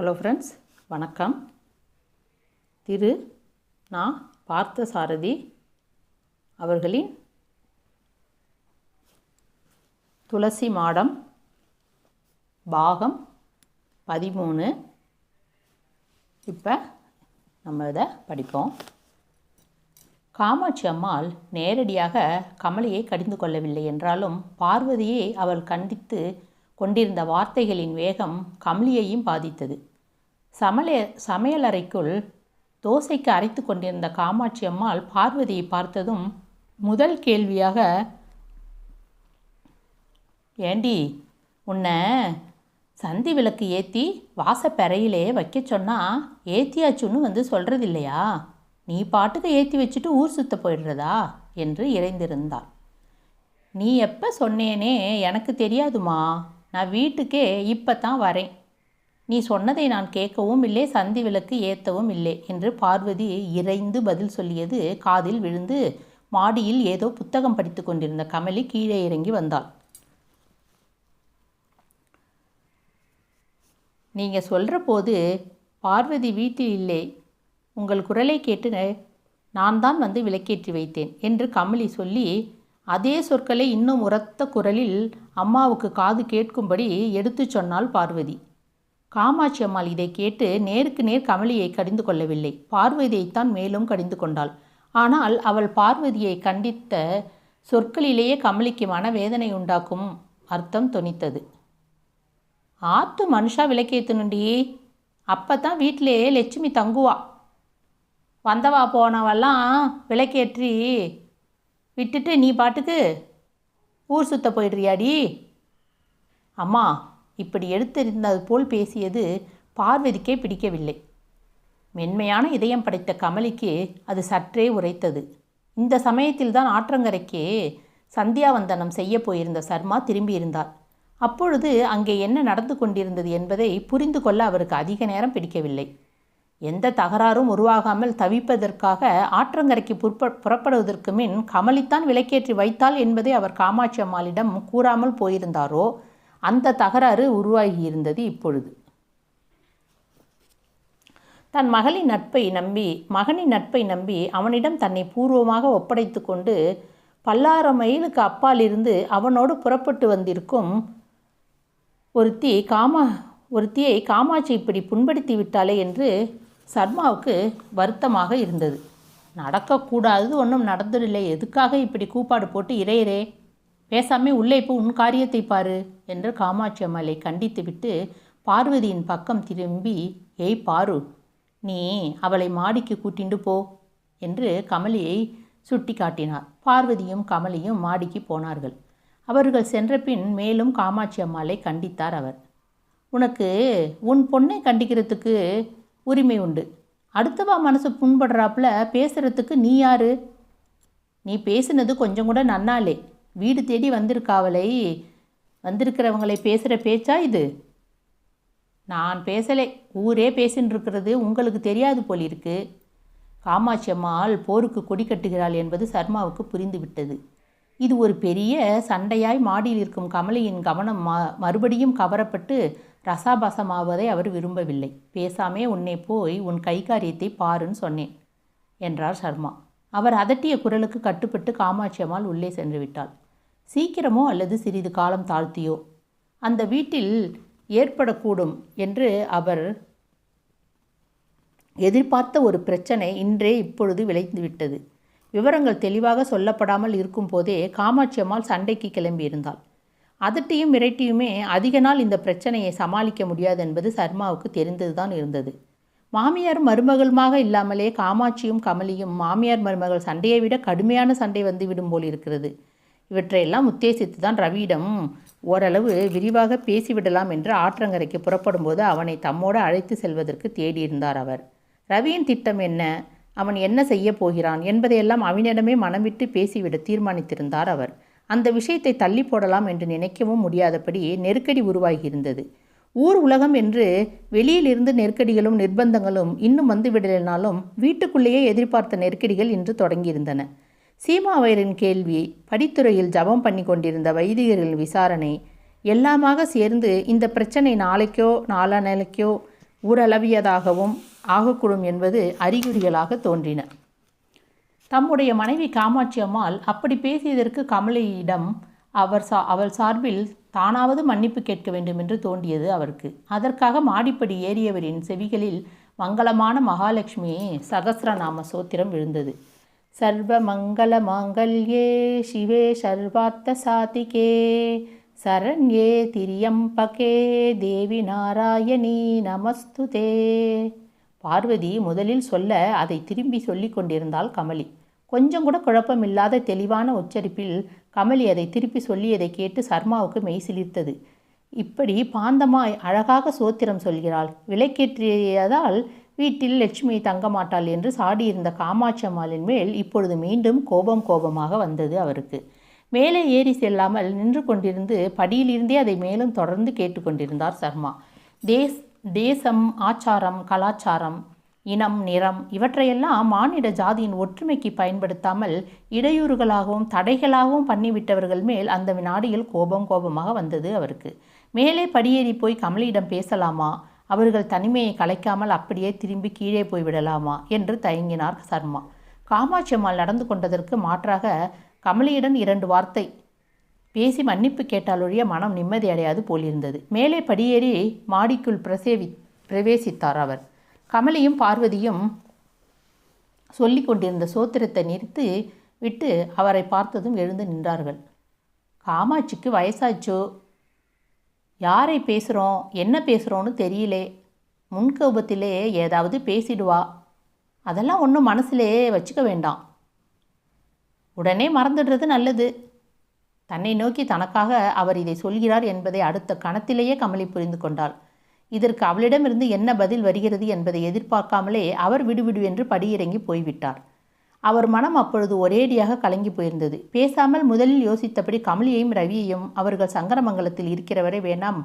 Hello friends வணக்கம். திரு நா பார்த்தசாரதி அவர்களின் துளசி மாடம் பாகம் பதிமூணு. இப்போ நம்ம இதை படிப்போம். காமாட்சி அம்மாள் நேரடியாக கமலையை கடிந்து கொள்ளவில்லை என்றாலும் பார்வதியை அவள் கண்டித்து கொண்டிருந்த வார்த்தைகளின் வேகம் கமலியையும் பாதித்தது. சமல சமையலறைக்குள் தோசைக்கு அரைத்து கொண்டிருந்த காமாட்சி அம்மாள் பார்வதியை பார்த்ததும் முதல் கேள்வியாக ஏண்டி உன்னை சந்தி விளக்கு ஏற்றி வாசப்பெறையிலே வைக்க சொன்னா ஏத்தியாச்சுன்னு வந்து சொல்கிறது இல்லையா நீ பாட்டுக்கு ஏற்றி வச்சுட்டு ஊர் சுத்த போயிடுறதா? என்று இறைந்திருந்தாள். நீ எப்போ சொன்னேனே எனக்கு தெரியாதுமா. நான் வீட்டுக்கே இப்போ தான் வரேன். நீ சொன்னதை நான் கேட்கவும் இல்லை சந்தி விளக்கு ஏற்றவும் இல்லை என்று பார்வதி இறைந்து பதில் சொல்லியது காதில் விழுந்து மாடியில் ஏதோ புத்தகம் படித்து கொண்டிருந்த கமலி கீழே இறங்கி வந்தாள். நீங்கள் சொல்கிற போது பார்வதி வீட்டில் இல்லை உங்கள் குரலை கேட்டு நான் தான் வந்து விளக்கேற்றி வைத்தேன் என்று கமலி சொல்லி அதே சொற்களை இன்னும் உரத்த குரலில் அம்மாவுக்கு காது கேட்கும்படி எடுத்துச் சொன்னாள் பார்வதி. காமாட்சி அம்மாள் இதை கேட்டு நேருக்கு நேர் கமலியை கடிந்து கொள்ளவில்லை. பார்வதியைத்தான் மேலும் கடிந்து கொண்டாள். ஆனால் அவள் பார்வதியை கண்டித்த சொற்களிலேயே கமலிக்கு மனவேதனை உண்டாக்கும் அர்த்தம் தொனித்தது. ஆத்து மனுஷா விளக்கேற்றணுண்டி அப்போ தான் வீட்டிலே லட்சுமி தங்குவா. வந்தவா போனவெல்லாம் விளக்கேற்றி விட்டுட்டு நீ பாட்டுக்கு ஊர் சுத்த போயிடுறியாடி? அம்மா இப்படி எடுத்தெறிந்தது போல் பேசியது பார்வதிக்கே பிடிக்கவில்லை. மென்மையான இதயம் படைத்த கமலிக்கு அது சற்றே உரைத்தது. இந்த சமயத்தில்தான் ஆற்றங்கரைக்கு சந்தியாவந்தனம் செய்ய போயிருந்த சர்மா திரும்பியிருந்தார். அப்பொழுது அங்கே என்ன நடந்து கொண்டிருந்தது என்பதை புரிந்து கொள்ள அவருக்கு அதிக நேரம் பிடிக்கவில்லை. எந்த தகராறும் உருவாகாமல் தவிப்பதற்காக ஆற்றங்கரைக்கு புற்ப புறப்படுவதற்கு மின் கமலித்தான் விலக்கேற்றி வைத்தாள் என்பதை அவர் காமாட்சி அம்மாளிடம் கூறாமல் போயிருந்தாரோ? அந்த தகராறு உருவாகியிருந்தது இப்பொழுது. தன் மகளின் நட்பை நம்பி மகனின் நட்பை நம்பி அவனிடம் தன்னை பூர்வமாக ஒப்படைத்து கொண்டு பல்லாயிரம் மைலுக்கு அப்பாலிருந்து அவனோடு புறப்பட்டு வந்திருக்கும் ஒருத்தி காமா ஒருத்தியை காமாட்சி இப்படி புண்படுத்தி விட்டாளே என்று சர்மாவுக்கு வருத்தமாக இருந்தது. நடக்கக்கூடாது ஒன்றும் நடந்துடலை. எதுக்காக இப்படி கூப்பாடு போட்டு இறையிறே? பேசாமே உள்ளே இப்போ உன் காரியத்தை பாரு என்று காமாட்சி அம்மாளை கண்டித்துவிட்டு பார்வதியின் பக்கம் திரும்பி ஏய் பாரு நீ அவளை மாடிக்கு கூட்டிண்டு போ என்று கமலியை சுட்டி காட்டினார். பார்வதியும் கமலியும் மாடிக்கு போனார்கள். அவர்கள் சென்ற பின் மேலும் காமாட்சி அம்மாளை கண்டித்தார் அவர். உனக்கு உன் பொண்ணை கண்டிக்கிறதுக்கு உரிமை உண்டு. அடுத்தவா மனசு புண்படுறாப்புல பேசுகிறதுக்கு நீ யாரு? நீ பேசினது கொஞ்சம் கூட நன்னாலே வீடு தேடி வந்திருக்காவலை வந்திருக்கிறவங்களை பேசுகிற பேச்சா இது? நான் பேசலை. ஊரே பேசின்னு இருக்கிறது உங்களுக்கு தெரியாது போலிருக்கு காமாட்சி அம்மாள் போருக்கு கொடி கட்டுகிறாள் என்பது சர்மாவுக்கு புரிந்துவிட்டது. இது ஒரு பெரிய சண்டையாய் மாடியில் இருக்கும் கமலியின் கவனம் ம மறுபடியும் கவரப்பட்டு ரசாபாசமாவதை அவர் விரும்பவில்லை. பேசாமே உன்னை போய் உன் கைகாரியத்தை பாருன்னு சொன்னேன் என்றார் சர்மா. அவர் அதட்டிய குரலுக்கு கட்டுப்பட்டு காமாட்சி அம்மாள் உள்ளே சென்று விட்டாள். சீக்கிரமோ அல்லது சிறிது காலம் தாழ்த்தியோ. அந்த வீட்டில் ஏற்படக்கூடும் என்று அவர் எதிர்பார்த்த ஒரு பிரச்சனை இன்றே இப்பொழுது விளைந்துவிட்டது. விவரங்கள் தெளிவாக சொல்லப்படாமல் இருக்கும் போதே காமாட்சி அம்மாள் சண்டைக்கு கிளம்பியிருந்தாள். அதட்டியும் மிரட்டியுமே அதிக நாள் இந்த பிரச்சனையை சமாளிக்க முடியாது என்பது சர்மாவுக்கு தெரிந்ததுதான் இருந்தது. மாமியார் மருமகளுமாக இல்லாமலே காமாட்சியும் கமலியும் மாமியார் மருமகள் சண்டையை விட கடுமையான சண்டை வந்து விடும் போல் இருக்கிறது. இவற்றையெல்லாம் உத்தேசித்து தான் ரவியிடம் ஓரளவு விரிவாக பேசிவிடலாம் என்று ஆற்றங்கரைக்கு புறப்படும்போது அவனை தம்மோடு அழைத்து செல்வதற்கு தேடியிருந்தார் அவர். ரவியின் திட்டம் என்ன? அவன் என்ன செய்ய போகிறான்? என்பதையெல்லாம் அவனிடமே மனம் விட்டு பேசிவிட தீர்மானித்திருந்தார் அவர். அந்த விஷயத்தை தள்ளி போடலாம் என்று நினைக்கவும் முடியாதபடி நெருக்கடி உருவாகியிருந்தது. ஊர் உலகம் என்று வெளியிலிருந்து நெருக்கடிகளும் நிர்பந்தங்களும் இன்னும் வந்துவிடலினாலும் வீட்டுக்குள்ளேயே எதிர்பார்த்த நெருக்கடிகள் இன்று தொடங்கியிருந்தன. சீமாவையரின் கேள்வி படித்துறையில் ஜபம் பண்ணி கொண்டிருந்த வைதிகர்களின் விசாரணை எல்லாமாக சேர்ந்து இந்த பிரச்சனை நாளைக்கோ நாளானைக்கோ ஊரளவியதாகவும் ஆகக்கூடும் என்பது அறிகுறிகளாக தோன்றின. தம்முடைய மனைவி காமாட்சி அம்மாள் அப்படி பேசியதற்கு கமலியிடம் அவர் சா அவள் சார்பில் தானாவது மன்னிப்பு கேட்க வேண்டும் என்று தோன்றியது அவருக்கு. அதற்காக மாடிப்படி ஏறியவரின் செவிகளில் மங்களமான மகாலட்சுமி சகசிரநாம சோத்திரம் விழுந்தது. சர்வ மங்கள மாங்கல்யே சிவே சர்வார்த்த சாதிகே. சரண்யே திரியம்பகே தேவி நாராயணி நமஸ்துதே. பார்வதி முதலில் சொல்ல அதை திரும்பி சொல்லிக் கொண்டிருந்தாள் கமலி. கொஞ்சம் கூட குழப்பமில்லாத தெளிவான உச்சரிப்பில் கமலி அதை திருப்பி சொல்லியதை கேட்டு சர்மாவுக்கு மெய் சிலிர்த்தது. இப்படி பாந்தமாய் அழகாக சோத்திரம் சொல்கிறாள். விலைக்கேற்றியதால் வீட்டில் லட்சுமி தங்க மாட்டாள் என்று சாடியிருந்த காமாட்சி அம்மாளின் மேல் இப்பொழுது மீண்டும் கோபம் கோபமாக வந்தது அவருக்கு. மேலே ஏறி செல்லாமல் நின்று கொண்டிருந்து படியிலிருந்தே அதை மேலும் தொடர்ந்து கேட்டுக்கொண்டிருந்தார் சர்மா. தேஸ் தேசம் ஆச்சாரம் கலாச்சாரம் இனம் நிறம் இவற்றையெல்லாம் மானிட ஜாதியின் ஒற்றுமைக்கு பயன்படுத்தாமல் இடையூறுகளாகவும் தடைகளாகவும் பண்ணிவிட்டவர்கள் மேல் அந்த வினாடியில் கோபம் கோபமாக வந்தது அவருக்கு. மேலே படியேறி போய் கமலியிடம் பேசலாமா? அவர்கள் தனிமையை கலைக்காமல் அப்படியே திரும்பி கீழே போய்விடலாமா என்று தயங்கினார் சர்மா. காமாட்சி அம்மாள் நடந்து கொண்டதற்கு மாற்றாக கமலியிடம் இரண்டு வார்த்தை. பேசி மன்னிப்பு கேட்டாலொழிய மனம் நிம்மதி அடையாது போலிருந்தது. மேலே படியேறி மாடிக்குள் பிரசேவி பிரவேசித்தார் அவர். கமலியும் பார்வதியும் சொல்லி கொண்டிருந்த சோத்திரத்தை நிறுத்தி விட்டு அவரை பார்த்ததும் எழுந்து நின்றார்கள். காமாட்சிக்கு வயசாச்சோ? யாரை பேசுகிறோம் என்ன பேசுகிறோன்னு தெரியலே. முன்கோபத்திலே ஏதாவது பேசிடுவா. அதெல்லாம் ஒன்றும் மனசிலே வச்சுக்க வேண்டாம். உடனே மறந்துடுறது நல்லது. தன்னை நோக்கி தனக்காக அவர் இதை சொல்கிறார் என்பதை அடுத்த கணத்திலேயே கமலி புரிந்து கொண்டாள். இதற்கு அவளிடமிருந்து என்ன பதில் வருகிறது என்பதை எதிர்பார்க்காமலே அவர் விடுவிடு என்று படியிறங்கி போய்விட்டார். அவர் மனம் அப்பொழுது ஒரேடியாக கலங்கி போயிருந்தது. பேசாமல் முதலில் யோசித்தபடி கமலியையும் ரவியையும் அவர்கள் சங்கரமங்கலத்தில் இருக்கிறவரை வேணாம்.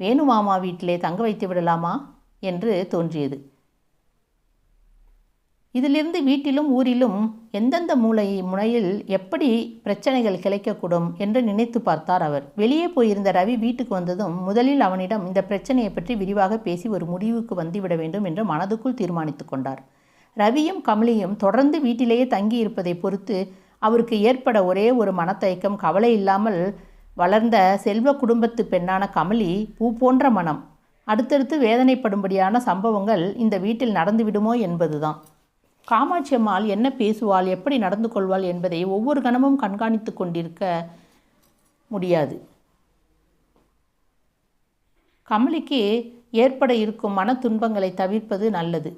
வேணுமாமா வீட்டிலே தங்க வைத்து விடலாமா? என்று தோன்றியது. இதிலிருந்து வீட்டிலும் ஊரிலும் எந்தெந்த மூலை முனையில் எப்படி பிரச்சனைகள் கிளைக்கக்கூடும் என்று நினைத்து பார்த்தார் அவர். வெளியே போயிருந்த ரவி வீட்டுக்கு வந்ததும் முதலில் அவனிடம் இந்த பிரச்சனையை பற்றி விரிவாக பேசி ஒரு முடிவுக்கு வந்துவிட வேண்டும் என்று மனதுக்குள் தீர்மானித்து கொண்டார். ரவியும் கமலியும் தொடர்ந்து வீட்டிலேயே தங்கி இருப்பதை பொறுத்து அவருக்கு ஏற்பட ஒரே ஒரு மனத்தயக்கம் கவலை இல்லாமல் வளர்ந்த செல்வ குடும்பத்து பெண்ணான கமலி பூ போன்ற மனம். அடுத்தடுத்து வேதனைப்படும்படியான சம்பவங்கள் இந்த வீட்டில் நடந்துவிடுமோ என்பதுதான். காமாட்சி அம்மாள் என்ன பேசுவாள் எப்படி நடந்து கொள்வாள் என்பதை ஒவ்வொரு கணமும் கண்காணித்து கொண்டிருக்க முடியாது. கமலிக்கு ஏற்பட இருக்கும் மன துன்பங்களை தவிர்ப்பது நல்லது.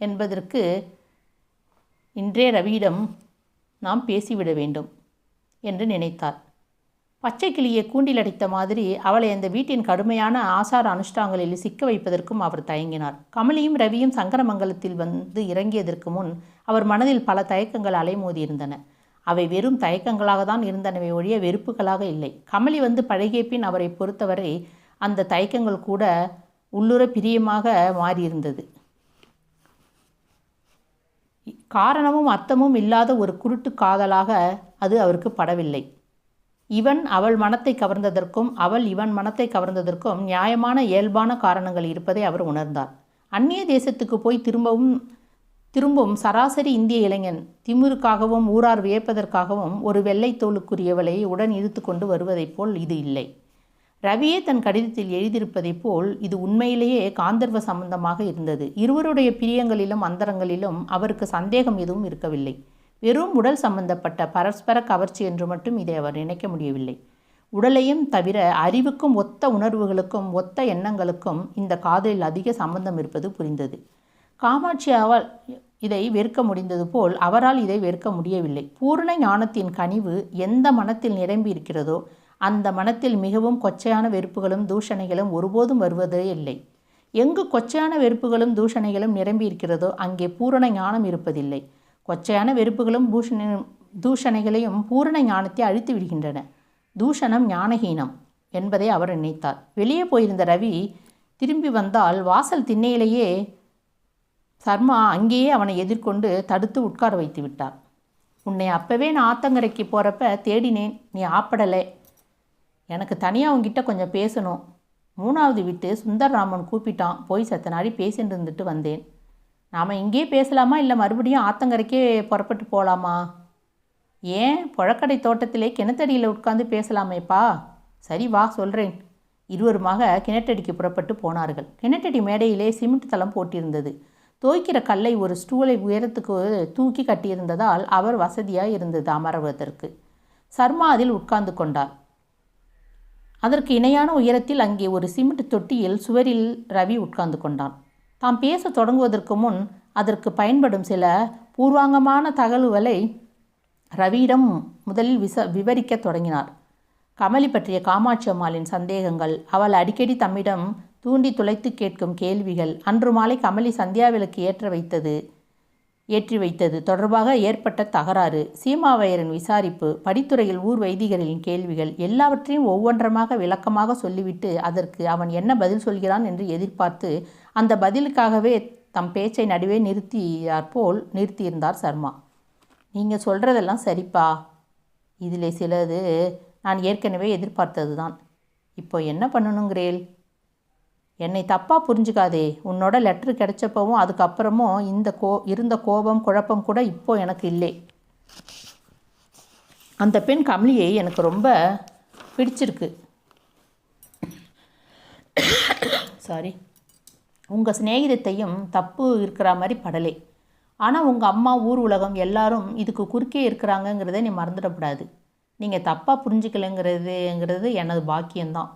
என்பதற்கு இன்றே ரவியிடம் நாம் பேசிவிட வேண்டும் என்று நினைத்தார் பச்சை கிளியை கூண்டில் அடித்த மாதிரி அவளை அந்த வீட்டின் கடுமையான ஆசார அனுஷ்டாங்களில் சிக்க வைப்பதற்கும் அவர் தயங்கினார். கமலியும் ரவியும் சங்கரமங்கலத்தில் வந்து இறங்கியதற்கு முன் அவர் மனதில் பல தயக்கங்கள் அலைமோதியிருந்தன அவை வெறும் தயக்கங்களாக தான் இருந்தனவை ஒழிய வெறுப்புகளாக இல்லை. கமலி வந்து பழகிய பின் அவரை பொறுத்தவரை அந்த தயக்கங்கள் கூட உள்ளுர பிரியமாக மாறியிருந்தது. காரணமும் அர்த்தமும் இல்லாத ஒரு குருட்டு காதலாக அது அவருக்கு படவில்லை. இவன் அவள் மனத்தை கவர்ந்ததற்கும் அவள் இவன் மனத்தை கவர்ந்ததற்கும் நியாயமான இயல்பான காரணங்கள் இருப்பதை அவர் உணர்ந்தார். அந்நிய தேசத்துக்கு போய் திரும்பவும் திரும்பும் சராசரி இந்திய இளைஞன் திமுருக்காகவும் ஊரார் வியப்பதற்காகவும் ஒரு வெள்ளை தோலுக்குரியவளை உடன் இழுத்து கொண்டு வருவதைப் போல் இது இல்லை. ரவியே தன் கடிதத்தில் எழுதியிருப்பதைப் போல் இது உண்மையிலேயே காந்தர்வ சம்பந்தமாக இருந்தது. இருவருடைய பிரியங்களிலும் அந்தரங்களிலும் அவருக்கு சந்தேகம் எதுவும் இருக்கவில்லை. வெறும் உடல் சம்பந்தப்பட்ட பரஸ்பர கவர்ச்சி என்று மட்டும் இதை அவர் நினைக்க முடியவில்லை. உடலையும் தவிர அறிவுக்கும் ஒத்த உணர்வுகளுக்கும் ஒத்த எண்ணங்களுக்கும் இந்த காதலில் அதிக சம்பந்தம் இருப்பது புரிந்தது. காமாட்சி அவள் இதை வெறுக்க முடிந்தது போல் அவரால் இதை வெறுக்க முடியவில்லை. பூர்ண ஞானத்தின் கனிவு எந்த மனத்தில் நிரம்பி இருக்கிறதோ அந்த மனத்தில் மிகவும் கொச்சையான வெறுப்புகளும் தூஷணைகளும் ஒருபோதும் வருவதே இல்லை. எங்கு கொச்சையான வெறுப்புகளும் தூஷணைகளும் நிரம்பி இருக்கிறதோ அங்கே பூரண ஞானம் இருப்பதில்லை. கொச்சையான வெறுப்புகளும் பூஷண தூஷணைகளையும் பூரண ஞானத்தை அழித்து விடுகின்றன. தூஷணம் ஞானஹீனம் என்பதை அவர் நினைத்தார். வெளியே போயிருந்த ரவி திரும்பி வந்தால் வாசல் திண்ணையிலேயே சர்மா அங்கேயே அவனை எதிர்கொண்டு தடுத்து உட்கார வைத்து விட்டார். உன்னை அப்பவே நான் ஆத்தங்கரைக்கு போகிறப்ப தேடினேன். நீ ஆப்படலை. எனக்கு தனியாக உங்ககிட்ட கொஞ்சம் பேசணும். மூணாவது விட்டு சுந்தர்ராமன் கூப்பிட்டான். போய் சத்த நாடி பேசிட்டு இருந்துட்டு வந்தேன். நாம் இங்கேயே பேசலாமா? இல்லை மறுபடியும் ஆத்தங்கரைக்கே புறப்பட்டு போகலாமா ஏன்? புழக்கடை தோட்டத்திலே கிணத்தடியில் உட்கார்ந்து பேசலாமேப்பா? சரி வா சொல்கிறேன் இருவருமாக கிணற்றடிக்கு புறப்பட்டு போனார்கள். கிணற்றடி மேடையிலே சிமெண்ட் தளம் போட்டிருந்தது. துவைக்கிற கல்லை ஒரு ஸ்டூலை உயரத்துக்கு தூக்கி கட்டியிருந்ததால் அவர் வசதியாக இருந்தது அமர்வதற்கு. சர்மா அதில் உட்கார்ந்து கொண்டார். அதற்கு இணையான உயரத்தில் அங்கே ஒரு சிமெண்ட் தொட்டியில் சுவரில் ரவி உட்கார்ந்து கொண்டான். தாம் பேச தொடங்குவதற்கு முன் அதற்கு பயன்படும் சில பூர்வாங்கமான தகவல்களை ரவியிடம் முதலில் விச விவரிக்கத் தொடங்கினார். கமலி பற்றிய காமாட்சி அம்மாளின் சந்தேகங்கள் அவள் அடிக்கடி தம்மிடம் தூண்டி துளைத்து கேட்கும் கேள்விகள் அன்று மாலை கமலி சந்தியாவிலுக்கு ஏற்ற வைத்தது ஏற்றி வைத்தது. தொடர்பாக ஏற்பட்ட தகராறு சீமாவையரின் விசாரிப்பு படித்துறையில் ஊர் வைதிகரின் கேள்விகள் எல்லாவற்றையும் ஒவ்வொன்றமாக விளக்கமாக சொல்லிவிட்டு அதற்கு அவன் என்ன பதில் சொல்கிறான் என்று எதிர்பார்த்து அந்த பதிலுக்காகவே தம் பேச்சை நடுவே நிறுத்தியார் போல் நிறுத்தியிருந்தார் சர்மா. நீங்கள் சொல்கிறதெல்லாம் சரிப்பா. இதில் சிலது நான் ஏற்கனவே எதிர்பார்த்தது தான் இப்போ என்ன பண்ணணுங்கிறேல்? என்னை தப்பாக புரிஞ்சுக்காதே. உன்னோட லெட்ரு கிடைச்சப்பவும் அதுக்கப்புறமும் இந்த கோ இருந்த கோபம் குழப்பம் கூட இப்போ எனக்கு இல்லை. அந்த பெண் கமலியை எனக்கு ரொம்ப பிடிச்சிருக்கு. சாரி உங்கள் சிநேகிதத்தையும் தப்பு இருக்கிற மாதிரி படலை. ஆனால் உங்கள் அம்மா ஊர் உலகம் எல்லாரும் இதுக்கு குறுக்கே இருக்கிறாங்கங்கிறத நீ மறந்துடக்கூடாது. நீங்கள் தப்பாக புரிஞ்சுக்கலைங்கிறதுங்கிறது எனது பாக்கியம்தான்.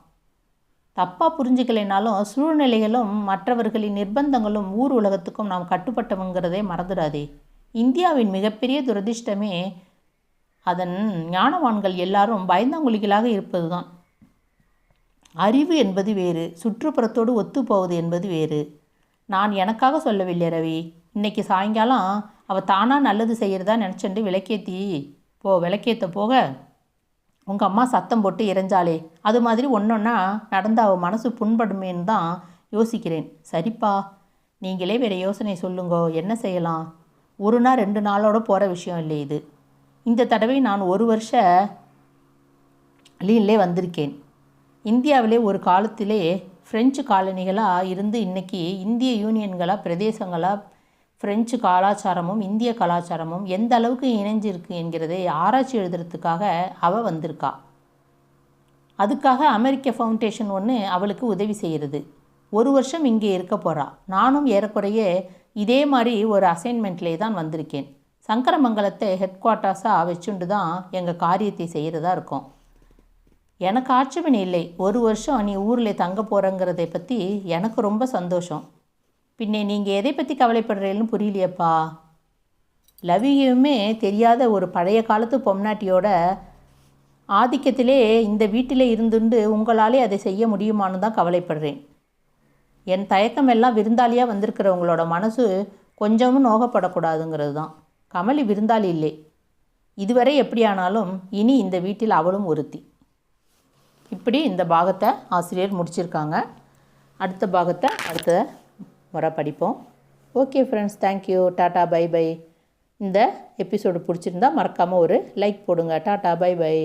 தப்பாக புரிஞ்சுக்கலைனாலும் சூழ்நிலைகளும் மற்றவர்களின் நிர்பந்தங்களும் ஊர் உலகத்துக்கும் நாம் கட்டுப்பட்டவங்கிறதே மறந்துடாதே. இந்தியாவின் மிகப்பெரிய துரதிர்ஷ்டமே அதன் ஞானவான்கள் எல்லாரும் பயந்தாங்குழிகளாக இருப்பதுதான். அறிவு என்பது வேறு சுற்றுப்புறத்தோடு ஒத்துப்போவது என்பது வேறு. நான் எனக்காக சொல்லவில்லை ரவி. இன்னைக்கு சாயங்காலம் அவள் தானாக நல்லது செய்கிறதா நினச்சிட்டு விளக்கேத்தி போ விளக்கேற்ற போக உங்கள் அம்மா சத்தம் போட்டு இறைஞ்சாலே அது மாதிரி ஒன்றொன்னா நடந்து அவள் மனசு புண்படுமேன்னு தான் யோசிக்கிறேன். சரிப்பா. நீங்களே வேறு யோசனை சொல்லுங்கோ. என்ன செய்யலாம்? ஒரு நாள் ரெண்டு நாளோட போகிற விஷயம் இல்லை இது. இந்த தடவை நான் ஒரு வருஷ லீன்லே வந்திருக்கேன். இந்தியாவிலே ஒரு காலத்திலே ஃப்ரெஞ்சு காலனிகளாக இருந்து இன்னைக்கு இந்திய யூனியன்களாக பிரதேசங்களாக ஃப்ரெஞ்சு கலாச்சாரமும் இந்திய கலாச்சாரமும் எந்த அளவுக்கு இணைஞ்சிருக்கு என்கிறதை ஆராய்ச்சி எழுதுறதுக்காக அவள் வந்திருக்கா. அதுக்காக அமெரிக்க ஃபவுண்டேஷன் ஒன்று அவளுக்கு உதவி செய்கிறது ஒரு வருஷம் இங்கே இருக்க போகிறா நானும் ஏறக்குறைய இதே மாதிரி ஒரு அசைன்மெண்ட்லேயே தான் வந்திருக்கேன். சங்கரமங்கலத்தை ஹெட் குவார்ட்டர்ஸாக வச்சுண்டு தான் எங்கள் காரியத்தை செய்கிறதா இருக்கோம். எனக்கு ஆட்சேபனை இல்லை. ஒரு வருஷம் நீ ஊரில் தங்க போகிறங்கிறதை பற்றி எனக்கு ரொம்ப சந்தோஷம். பின்னே நீங்கள் எதை பற்றி கவலைப்படுறீங்கன்னு புரியலையப்பா. லவியுமே தெரியாத ஒரு பழைய காலத்து பொம்னாட்டியோட ஆதிக்கத்திலே இந்த வீட்டிலே இருந்துண்டு உங்களாலே அதை செய்ய முடியுமான்னு தான் கவலைப்படுறேன். என் தயக்கம் எல்லாம் விருந்தாளியாக வந்திருக்கிறவங்களோட மனசு கொஞ்சமும் நோகப்படக்கூடாதுங்கிறது தான். கமலி விருந்தாளி இல்லை. இதுவரை எப்படியானாலும் இனி இந்த வீட்டில் அவளும் ஒருத்தி. இப்படி இந்த பாகத்தை ஆசிரியர் முடிச்சிருக்காங்க. அடுத்த பாகத்தை அடுத்த முறை படிப்போம். Okay friends thank you tata bye bye இந்த எபிசோடு பிடிச்சிருந்தா மறக்காமல் ஒரு லைக் போடுங்க. Tata bye by